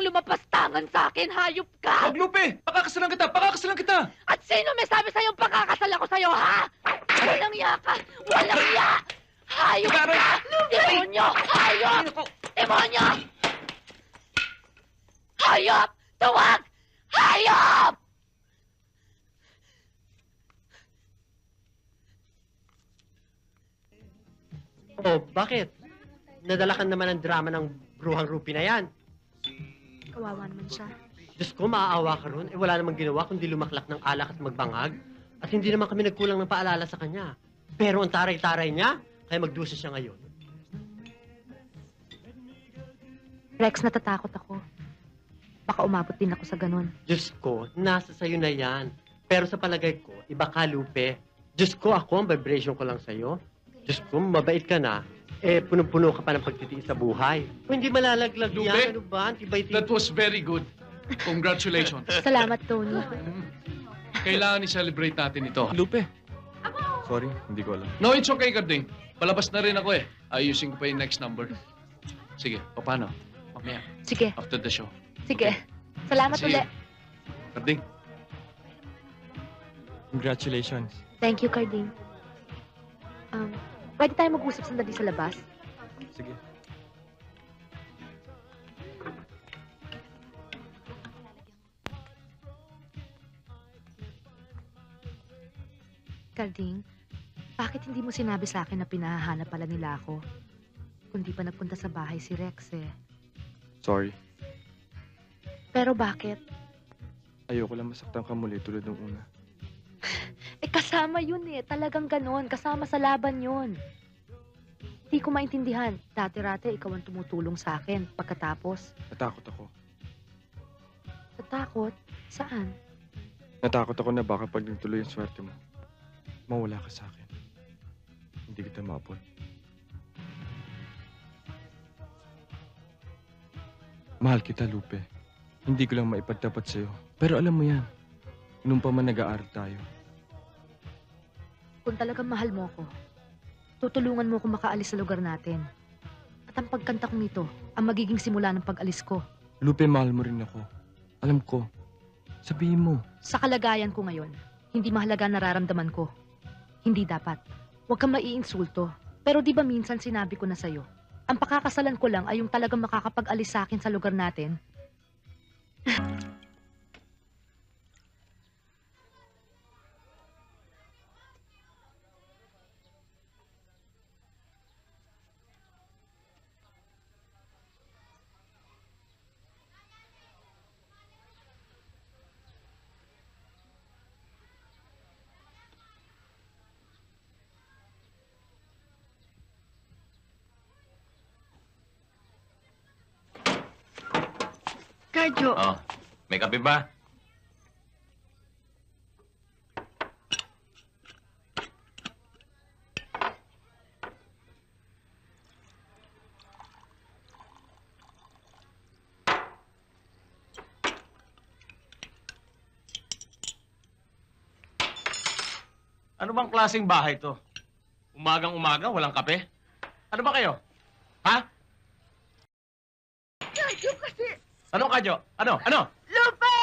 kang lumapastangan sa akin, hayop ka! Wag, Lupe! Pakakasalan kita! Pakakasalan kita! At sino may sabi sa'yo pakakasal ako sa'yo, ha? Walang iya ka! Walang iya! Hayop Aray! ka! Demonyo! Hayop! Demonyo! Hayop! Tuwag! Hayop! Oh, bakit? Nadala ka naman ng drama ng bruhang Rupi na yan. Kawawa naman siya. Diyos ko, maaawa ka ron. Eh, wala namang ginawa kundi lumaklak ng alak at magbangag. At hindi naman kami nagkulang ng paalala sa kanya. Pero ang taray-taray niya, kaya magdusa siya ngayon. Rex, natatakot ako. Baka umabot din ako sa ganun. Diyos ko, nasa sayo na yan. Pero sa palagay ko, iba ka, Lupe. Diyos ko, ako, ang vibration ko lang sa'yo. Diyos ko, mabait ka na. Eh, punong-puno ka pa ng pagtitiis sa buhay. Kung hindi malalaglag Lupe, yan, ano ba? Tibay-tibay. That was very good. Congratulations. Salamat, Tony. Kailangan i-celebrate natin ito. Lupe. Sorry, hindi ko alam. No, it's okay, Karding. Palabas na rin ako eh. Ayusin ko pa yung next number. Sige, o paano? Mamaya, Sige, after the show. sige. Salamat you. ulit. Karding, Congratulations. Thank you, Carding. Um, pwede tayo mag-usap sandali sa labas? Sige. Carding, bakit hindi mo sinabi sa akin na pinahahanap pala nila ako? Kundi pa nagpunta sa bahay si Rex eh. Sorry. Pero bakit? Ayoko lang masaktan ka muli tulad ng una. Kasama yun eh. Talagang ganon. Kasama sa laban yun. Hindi ko maintindihan. Dati-rate, ikaw ang tumutulong sa akin. Pagkatapos, Natakot ako. natakot. Saan? Natakot ako na baka pag nagtuloy ang swerte mo, mawala ka sa akin. Hindi kita maabot. Mahal kita, Lupe. Hindi ko lang maipagtapat sa'yo. Pero alam mo yan, nung pa man nag-aaral tayo, Kung talagang mahal mo ko, tutulungan mo ko makaalis sa lugar natin. At ang pagkanta kong ito, ang magiging simula ng pag-alis ko. Lupe, mahal mo rin ako. Alam ko. Sabihin mo. Sa kalagayan ko ngayon, hindi mahalaga nararamdaman ko. Hindi dapat. Huwag kang maiinsulto. Pero di ba minsan sinabi ko na sa'yo, ang pakakasalan ko lang ay yung talagang makakapag-alis sa akin sa lugar natin. Kadyo, Oh, may kape ba? Ano bang klaseng bahay to? Umagang umaga, walang kape? Ano ba kayo? Ha? Kadyo kasi, Ano kadyo? Ano? Ano? Lupe!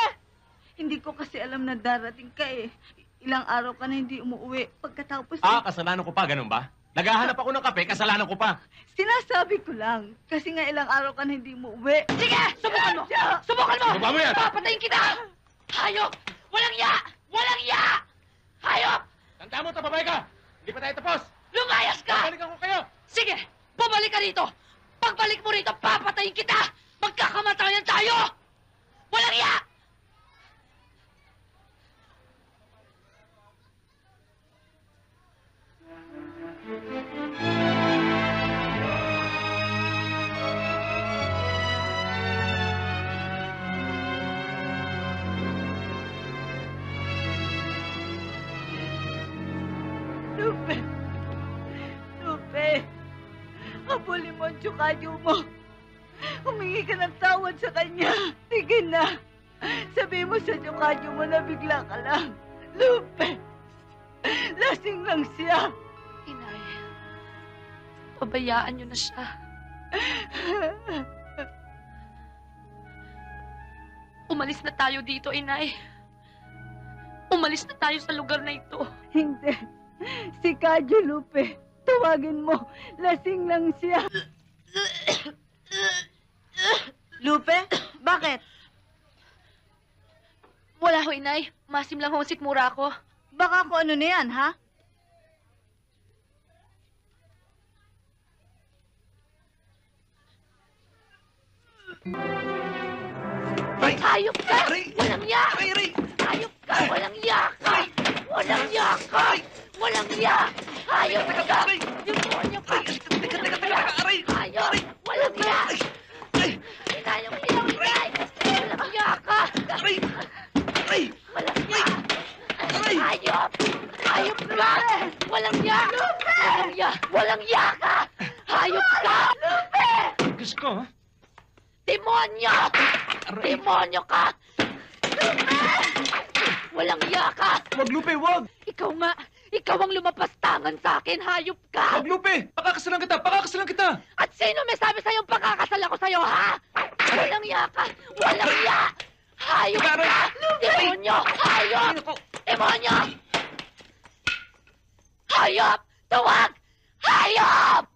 Hindi ko kasi alam na darating ka eh. Ilang araw ka na hindi umuwi. Pagkatapos, Ah, kasalanan ko pa, ganun ba? Naghahanap ako ng kape, kasalanan ko pa. sinasabi ko lang. Kasi nga ilang araw ka na hindi umuwi. Sige! Subukan mo! Subukan mo! Subukan mo yan! Papatayin kita! Hayop! Walang ya! Walang ya! Hayop! Tanda mo, tababay ka! Hindi pa tayo tapos! Lumayas ka! Balikan ko kayo! Sige! Bumalik ka rito! Pagbalik mo rito, papatayin kita! Magkakamatayan tayo! Walang ya! Lupe! Lupe! Habulin mo ang tsukadyo mo. Humingi ka ng tawad sa kanya. Sige na. Sabi mo sa tsukadyo mo na bigla ka lang. Lupe! Lasing lang siya. Inay, pabayaan niyo na siya. Umalis na tayo dito, inay. Umalis na tayo sa lugar na ito. Hindi. Si Kadyo Lupe. Tawagin mo. Lasing lang siya. Lupe, bakit? Wala ho, inay. Masim lang ho ang sikmura ko. Baka kung ano na yan, ha? Hayop ka! Walang ya! Hayop ka! Walang ya ka! Walang ya ka! Walang ya! Hayop ka! Demonyo ka! Hayop! Walang ya! Inayong ilaw, inay! Walang ya ka! Walang ya! Hayop! Hayop ka! Walang ya! Walang ya! Walang ya ka! Hayop ka! Diyos ko? Demonyo! Demonyo ka! Walang iya ka! Wag, Lupe, wag! Ikaw nga! Ikaw ang lumapastangan sa akin! Hayop ka! Wag, Lupe! Pakakasalan kita! Pakakasalan kita! At sino may sabi sa'yo pagkakasal ako sa'yo, ha? Walang iya ka! Walang iya! Hayop ka! Demonyo! Hayop! Demonyo! Hayop! Tawag! Hayop!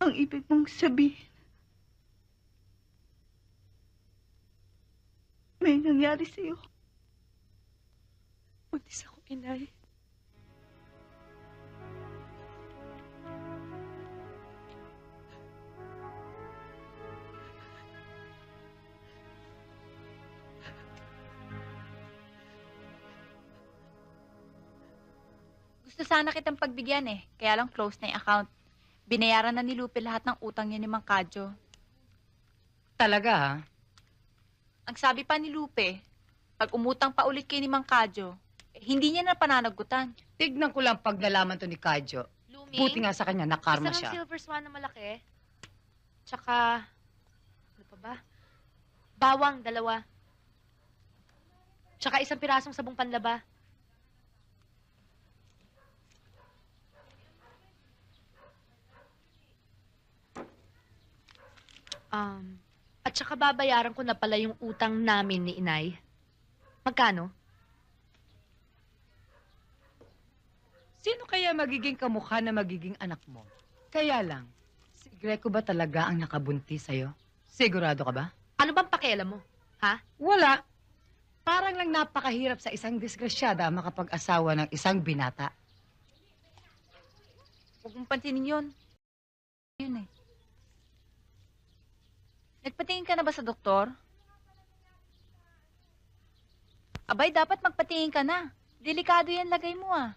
Ang ibig mong sabihin. May nangyari sa'yo. Buntis ako, inay. Gusto sana kitang pagbigyan eh. Kaya lang close na yung account. Binayaran na ni Lupe lahat ng utang niya ni Mang Kadyo. Talaga, ha? Ang sabi pa ni Lupe, pag umutang pa ulit kay ni Mang Kadyo, eh, hindi niya na pananagutan. Tignan ko lang pag nalaman to ni Kadyo. Luming, Buti nga sa kanya, nakarma isa siya. ng silver swan na malaki. Tsaka, ano pa ba? Bawang, dalawa. Tsaka isang pirasong sabong panlaba. Um, at saka babayaran ko na pala yung utang namin ni Inay. Magkano? Sino kaya magiging kamukha na magiging anak mo? Kaya lang, si Greco ba talaga ang nakabuntis sa'yo? Sigurado ka ba? Ano bang pakialam mo? Wala. Parang lang napakahirap sa isang disgrasyada makapag-asawa ng isang binata. Huwag mong pansinin yun. Yun eh. Nagpatingin ka na ba sa doktor? Abay, dapat magpatingin ka na. Delikado yan lagay mo ah.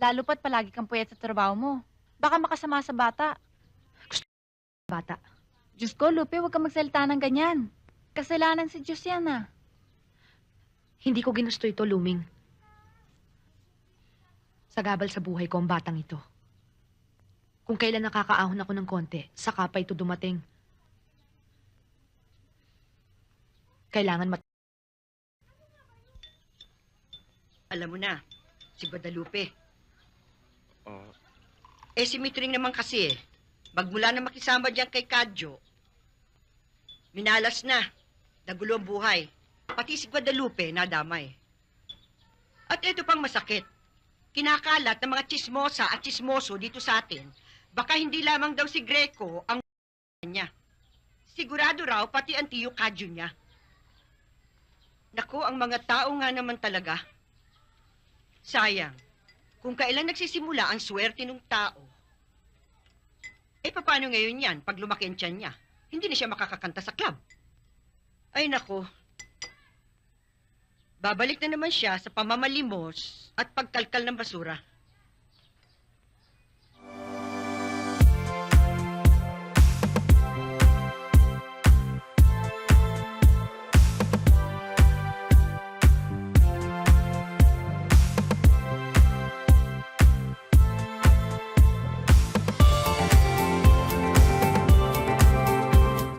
Lalo pat palagi kang puyat sa trabaho mo. Baka makasama sa bata. Bata. Diyos ko, Lupe, huwag kang magsalita ng ganyan. Kasalanan si Diyos yan ah. Hindi ko ginusto ito, Luming. Sagabal sa buhay ko ang batang ito. Kung kailan nakakaahon ako ng konti, saka pa ito dumating. Kailangan mat... Alam mo na, si Guadalupe. Oh, Eh, si Mitring naman kasi eh. Magmula na makisama diyan kay Kadyo, minalas na. Nagulo ang buhay. Pati si Guadalupe nadamay. At ito pang masakit. Kinakalat ng mga chismosa at chismoso dito sa atin. Baka hindi lamang daw si Greco ang niya. Sigurado raw pati ang tiyo Kadyo niya. Naku, ang mga tao nga naman talaga. Sayang. Kung kailan nagsisimula ang swerte ng tao, eh paano ngayon yan pag lumaki ang tiyan niya? Hindi na siya makakakanta sa club. Ay nako. Babalik na naman siya sa pamamalimos at pagkalkal ng basura.